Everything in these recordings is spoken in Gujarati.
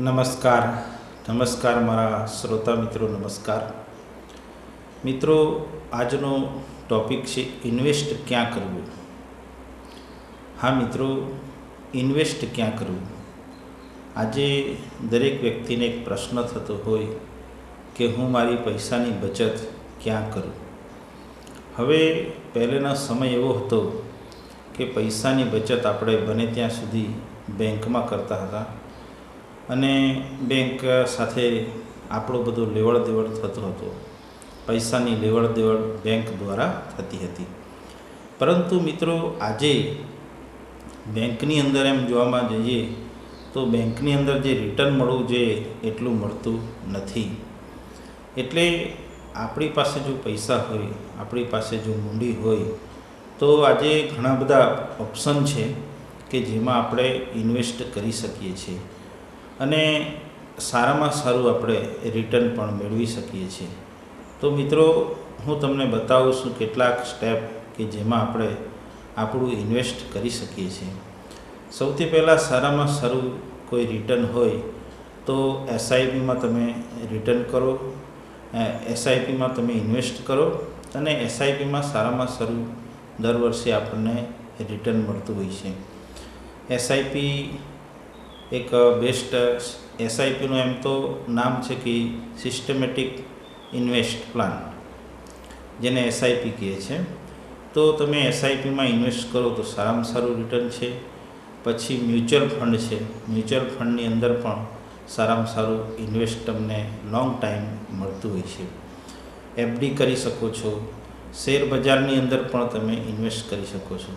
નમસ્કાર. નમસ્કાર મારા શ્રોતા મિત્રો, નમસ્કાર. મિત્રો, આજનો ટોપિક છે ઇન્વેસ્ટ ક્યાં કરવું? હા મિત્રો, ઇન્વેસ્ટ ક્યાં કરવું? આજે દરેક વ્યક્તિને એક પ્રશ્ન થતો હોય કે હું મારી પૈસાની બચત ક્યાં કરું? હવે પહેલેનો સમય એવો હતો કે પૈસાની બચત આપણે બને ત્યાં સુધી બેંકમાં કરતા હતા. અને બેંક સાથે આપણો બધો લેવડ દેવડ થતો હતો. પૈસાની લેવડ દેવડ બેંક દ્વારા થતી હતી. પરંતુ મિત્રો, આજે બેંકની અંદર એમ જોવામાં જઈએ તો બેંકની અંદર જે રિટર્ન મળવું જોઈએ એટલું મળતું નથી. એટલે આપણી પાસે જો પૈસા હોય, આપણી પાસે જો મૂડી હોય, તો આજે ઘણા બધા ઓપ્શન છે કે જેમાં આપણે ઇન્વેસ્ટ કરી શકીએ છીએ. અને સારામાં સારું આપણે રિટર્ન પણ મેળવી શકીએ છીએ. તો મિત્રો, હું તમને બતાવું છું કેટલાક સ્ટેપ કે જેમાં આપણે આપણું ઇન્વેસ્ટ કરી શકીએ છીએ. સૌથી પહેલાં સારામાં સારું કોઈ રિટર્ન હોય તો એસઆઈપીમાં તમે રિટર્ન કરો એસઆઈપીમાં તમે ઇન્વેસ્ટ કરો અને એસઆઈપીમાં સારામાં સારું દર વર્ષે આપણને રિટર્ન મળતું હોય છે. એસઆઈપી એક બેસ્ટ એસઆઈપીનું એમ તો નામ છે કે સિસ્ટમેટિક ઇન્વેસ્ટ પ્લાન જેને એસઆઈપી કહે છે. તો તમે એસઆઈપીમાં ઇન્વેસ્ટ કરો તો સારામાં સારું રિટર્ન છે. પછી મ્યુચ્યુઅલ ફંડ છે. મ્યુચ્યુઅલ ફંડની અંદર પણ સારામાં સારું ઇન્વેસ્ટ તમને લોંગ ટાઈમ મળતું હોય છે. એફડી કરી શકો છો. શેર બજારની અંદર પણ તમે ઇન્વેસ્ટ કરી શકો છો.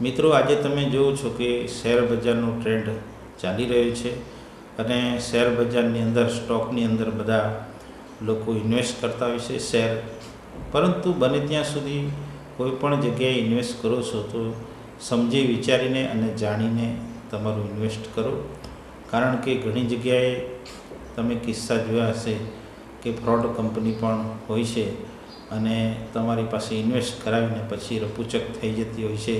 મિત્રો, આજે તમે જુઓ છો કે શેર બજારનો ટ્રેન્ડ ચાલી રહ્યો છે અને શેર બજારની અંદર, સ્ટોકની અંદર બધા લોકો ઇન્વેસ્ટ કરતા હોય છે શેર. પરંતુ બને ત્યાં સુધી કોઈ પણ જગ્યાએ ઇન્વેસ્ટ કરો છો તો સમજી, વિચારીને અને જાણીને તમારું ઇન્વેસ્ટ કરો. કારણ કે ઘણી જગ્યાએ તમે કિસ્સા જોયા હશે કે ફ્રોડ કંપની પણ હોય છે અને તમારી પાસે ઇન્વેસ્ટ કરાવીને પછી રપુચક થઈ જતી હોય છે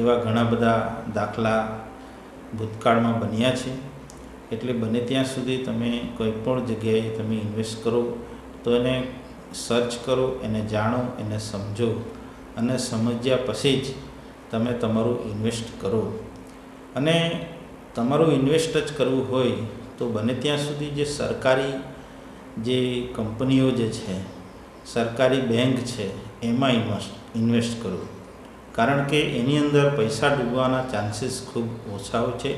એવા ઘણા બધા દાખલા ભૂતકાળમાં બન્યા છે. એટલે બને ત્યાં સુધી તમે કોઈ પણ જગ્યાએ તમે ઇન્વેસ્ટ કરો, તો એને સર્ચ કરો, એને જાણો, એને સમજો અને સમજ્યા પછી જ તમે તમારું ઇન્વેસ્ટ કરો. અને તમારું ઇન્વેસ્ટ જ કરવું હોય તો બને ત્યાં સુધી જે સરકારી જે કંપનીઓ જે છે, સરકારી બેંક છે, એમાં ઇન્વેસ્ટ ઇન્વેસ્ટ કરો. કારણ કે એની અંદર પૈસા ડૂબવાના ચાન્સીસ ખૂબ ઓછા હોય છે.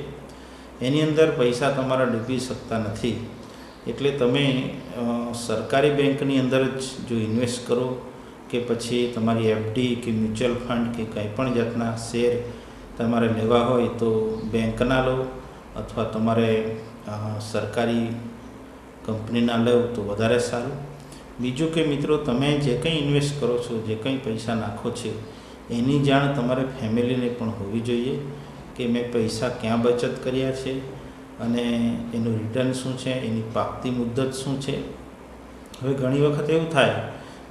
એની અંદર પૈસા તમારા ડૂબી શકતા નથી. એટલે તમે સરકારી બેંકની અંદર જ જો ઇન્વેસ્ટ કરો કે પછી તમારી એફડી કે મ્યુચ્યુઅલ ફંડ કે કંઈ પણ જાતના શેર તમારે લેવા હોય તો બેંકના લો અથવા તમારે સરકારી કંપનીના લો તો વધારે સારું. બીજું કે મિત્રો, તમે જે કંઈ ઇન્વેસ્ટ કરો છો, જે કંઈ પૈસા નાખો છો એની જાણ તમારે ફેમિલીને પણ હોવી જોઈએ કે મેં પૈસા ક્યાં બચત કર્યા છે અને એનું રિટર્ન શું છે, એની પાકતી મુદ્દત શું છે. હવે ઘણી વખત એવું થાય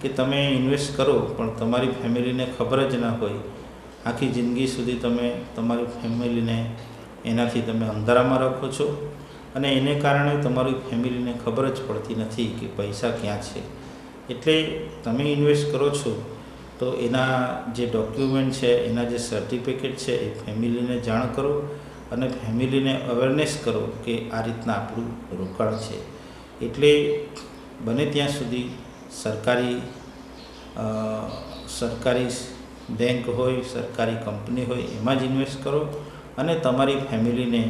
કે તમે ઇન્વેસ્ટ કરો પણ તમારી ફેમિલીને ખબર જ ના હોય. આખી જિંદગી સુધી તમે તમારી ફેમિલીને એનાથી તમે અંધારામાં રાખો છો અને એને કારણે તમારી ફેમિલીને ખબર જ પડતી નથી કે પૈસા ક્યાં છે. એટલે તમે ઇન્વેસ્ટ કરો છો તો એના જે ડોક્યુમેન્ટ છે, એના જે સર્ટિફિકેટ છે, એ ફેમિલીને જાણ કરો અને ફેમિલીને અવેરનેસ કરો કે આ રીતના આપણું રોકાણ છે. એટલે બને ત્યાં સુધી સરકારી સરકારી બેંક હોય, સરકારી કંપની હોય, એમાં જ ઇન્વેસ્ટ કરો અને તમારી ફેમિલીને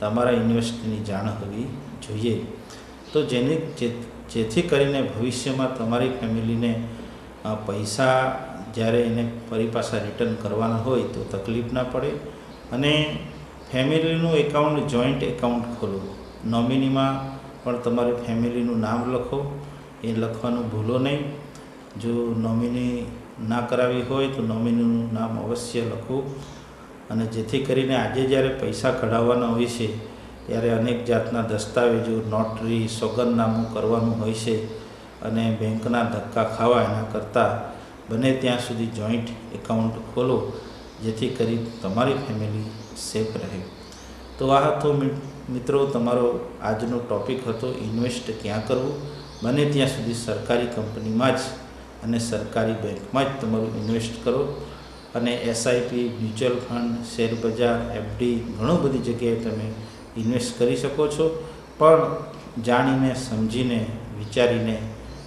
તમારા ઇન્વેસ્ટની જાણ હોવી જોઈએ. તો જેની જેથી કરીને ભવિષ્યમાં તમારી ફેમિલીને પૈસા જ્યારે એને ફરી પાછા રિટર્ન કરવાના હોય તો તકલીફ ના પડે. અને ફેમિલીનું એકાઉન્ટ જોઈન્ટ એકાઉન્ટ ખોલો. નોમિનીમાં પણ તમારી ફેમિલીનું નામ લખો. એ લખવાનું ભૂલો નહીં. જો નોમિની ના કરાવી હોય તો નોમિનીનું નામ અવશ્ય લખો. અને જેથી કરીને આજે જ્યારે પૈસા કઢાવવાના હોય છે, ત્યારે અનેક જાતના દસ્તાવેજો નોટરી સોગંદનામું કરવાનું હોય છે. અને બેંકના ધક્કા ખાવા એના કરતાં બને ત્યાં સુધી જોઈન્ટ એકાઉન્ટ ખોલો, જેથી કરી તમારી ફેમિલી સેફ રહે. તો આ તો મિત્રો, તમારો આજનો ટૉપિક હતો ઇન્વેસ્ટ ક્યાં કરવું? બને ત્યાં સુધી સરકારી કંપનીમાં જ અને સરકારી બેંકમાં જ તમારું ઇન્વેસ્ટ કરો. અને એસઆઈપી મ્યુચ્યુઅલ ફંડ, શેર બજાર એફડી ઘણું બધી જગ્યાએ તમે ઇન્વેસ્ટ કરી શકો છો. પણ જાણીને, સમજીને, વિચારીને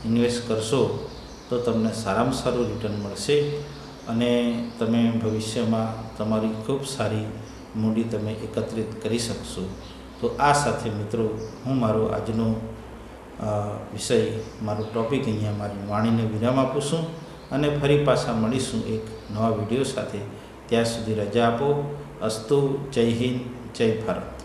ઇન્વેસ્ટ કરશો તો તમને સારામાં સારું રિટર્ન મળશે અને તમે ભવિષ્યમાં તમારી ખૂબ સારી મૂડી તમે એકત્રિત કરી શકશો. તો આ સાથે મિત્રો હું મારો આજનો વિષય, મારો ટૉપિક અહીંયા મારી વાણીને વિરામ આપું છું અને ફરી પાછા મળીશું એક નવા વીડિયો સાથે. ત્યાં સુધી રજા આપો. અસ્તુ, જય હિન્દ, જય ભારત.